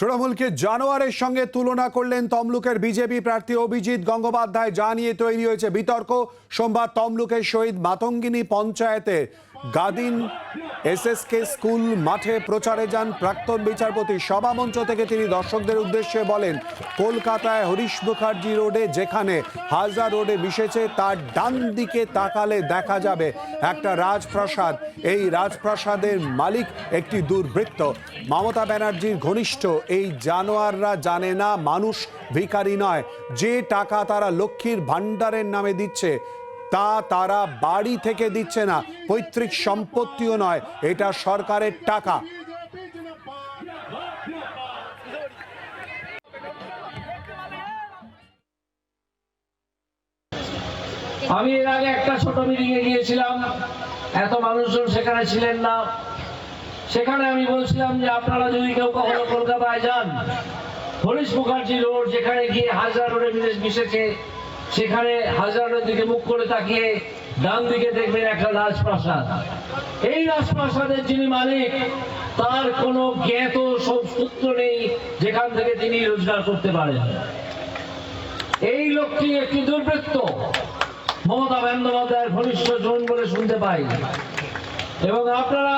তৃণমূলকে জানোয়ারের সঙ্গে তুলনা করলেন তমলুকের বিজেপি প্রার্থী অভিজিৎ গঙ্গোপাধ্যায়, যা নিয়ে তৈরি হয়েছে বিতর্ক। সোমবার তমলুকের শহীদ মাতঙ্গিনী পঞ্চায়েতে গাদিন, এসএসকে স্কুল, মাঠে প্রচারে যান প্রাক্তন বিচারপতি সভামঞ্চ থেকে তিনি দর্শকদের উদ্দেশ্যে বলেন, কলকাতায় হরিশ মুখার্জি রোডে যেখানে হাজরা রোডে মিশেছে, তার ডান দিকে তাকালে দেখা যাবে একটা রাজপ্রাসাদ। এই রাজপ্রাসাদের মালিক একটি দুর্বৃত্ত। মমতা ব্যানার্জির ঘনিষ্ঠ, এই জানোয়াররা জানে না মানুষ ভিখারি নয়। যে টাকা তারা লক্ষ্মীর ভাণ্ডারের নামে দিচ্ছে তা তারা বাড়ি থেকে দিচ্ছে না। পৈতৃক সম্পত্তিও নয়, এটা সরকারের টাকা। আমি এর আগে একটা ছোট মিটিং এ গিয়েছিলাম, এত মানুষজন সেখানে ছিলেন না। সেখানে আমি বলছিলাম যে আপনারা যদি কেউ কখনো কলকাতায় যান, হরিশ মুখার্জি রোড, যেখানে গিয়ে হাজার রোডে মিশেছে সেখানে হাজারের দিকে মুখ করে তাকিয়ে ডান দিকে দেখবেন একটা রাজপ্রাসাদ। এই রাজপ্রাসাদের যিনি মালিক, তার কোনো জ্ঞাত সূত্র নেই যেখান থেকে তিনি রোজগার করতে পারেন। এই লোকটি একটি দুর্বৃত্ত। মমতা বন্দ্যোপাধ্যায়ের ঘনিষ্ঠ জন বলে শুনতে পাই। এবং আপনারা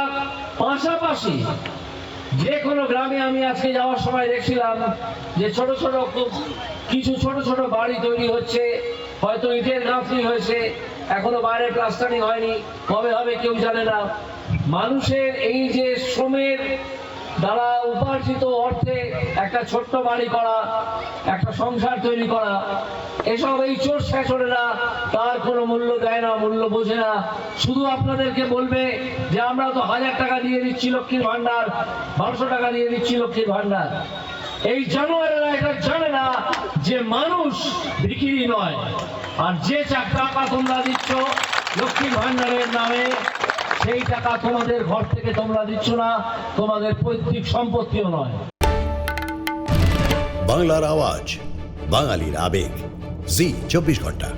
পাশাপাশি যে কোনো গ্রামে আমি আজকে যাওয়ার সময় দেখছিলাম যে ছোট ছোট কিছু ছোট ছোট বাড়ি তৈরি হচ্ছে। হয়তো ইটের গাঁথনি হয়েছে, এখনও বাইরে প্লাস্টারিং হয়নি, কবে হবে কেউ জানে না। মানুষের এই যে শ্রমের দ্বারা উপার্জিত অর্থে একটা ছোট্ট বাড়ি করা, একটা সংসার তৈরি করা, এসব এই চোর শেষরেরা তার কোনো মূল্য মূল্য বোঝে না। শুধু আপনাদেরকে বলবে যে আমরা তো হাজার টাকা দিয়ে দিচ্ছি লক্ষ্মীর ভান্ডার বারোশো টাকা দিয়ে দিচ্ছি লক্ষ্মীর ভান্ডার এই জানোয়ারেরা এটা জানে না যে মানুষ বিক্রি নয়। আর যে টাকা তোমরা দিচ্ছ লক্ষ্মীর ভান্ডারের নামে, সেই টাকা তোমাদের ঘর থেকে তোমরা দিচ্ছ না, তোমাদের পৈতৃক সম্পত্তিও নয়। বাংলার আওয়াজ, বাঙালির আবেগ। জি, চব্বিশ ঘণ্টা।